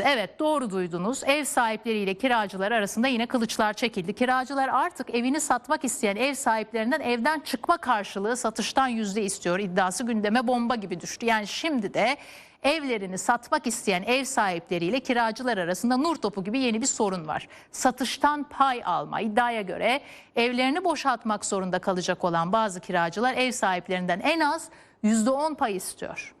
Evet doğru duydunuz. Ev sahipleriyle kiracılar arasında yine kılıçlar çekildi. Kiracılar artık evini satmak isteyen ev sahiplerinden evden çıkma karşılığı satıştan yüzde istiyor iddiası gündeme bomba gibi düştü. Yani şimdi de evlerini satmak isteyen ev sahipleriyle kiracılar arasında nur topu gibi yeni bir sorun var. Satıştan pay alma iddiaya göre evlerini boşaltmak zorunda kalacak olan bazı kiracılar ev sahiplerinden en az yüzde on pay istiyor.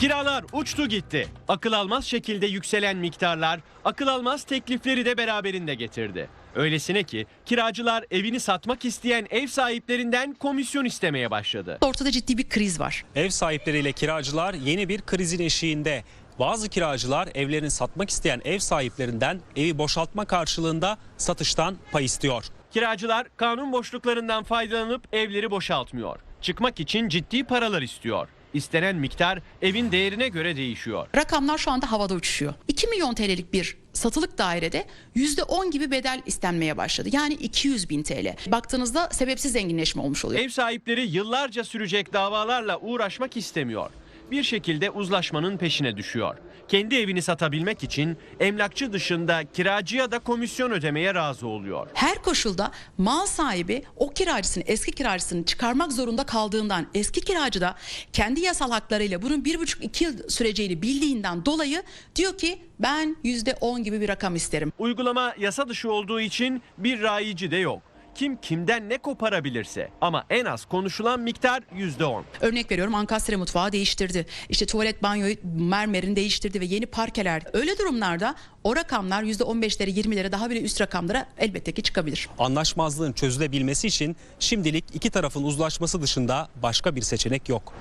Kiralar uçtu gitti. Akıl almaz şekilde yükselen miktarlar, akıl almaz teklifleri de beraberinde getirdi. Öylesine ki kiracılar evini satmak isteyen ev sahiplerinden komisyon istemeye başladı. Ortada ciddi bir kriz var. Ev sahipleriyle kiracılar yeni bir krizin eşiğinde. Bazı kiracılar evlerini satmak isteyen ev sahiplerinden evi boşaltma karşılığında satıştan pay istiyor. Kiracılar kanun boşluklarından faydalanıp evleri boşaltmıyor. Çıkmak için ciddi paralar istiyor. İstenen miktar evin değerine göre değişiyor. Rakamlar şu anda havada uçuşuyor. 2 milyon TL'lik bir satılık dairede %10 gibi bedel istenmeye başladı. Yani 200 bin TL. Baktığınızda sebepsiz zenginleşme olmuş oluyor. Ev sahipleri yıllarca sürecek davalarla uğraşmak istemiyor. Bir şekilde uzlaşmanın peşine düşüyor. Kendi evini satabilmek için emlakçı dışında kiracıya da komisyon ödemeye razı oluyor. Her koşulda mal sahibi o kiracısını, eski kiracısını çıkarmak zorunda kaldığından, eski kiracı da kendi yasal haklarıyla bunun bir buçuk iki yıl süreceğini bildiğinden dolayı diyor ki ben yüzde on gibi bir rakam isterim. Uygulama yasa dışı olduğu için bir rayici de yok. Kim kimden ne koparabilirse ama en az konuşulan miktar %10. Örnek veriyorum ankastre mutfağı değiştirdi. İşte tuvalet banyoyu mermerini değiştirdi ve yeni parkeler. Öyle durumlarda o rakamlar %15'lere 20'lere daha bile üst rakamlara elbette ki çıkabilir. Anlaşmazlığın çözülebilmesi için şimdilik iki tarafın uzlaşması dışında başka bir seçenek yok.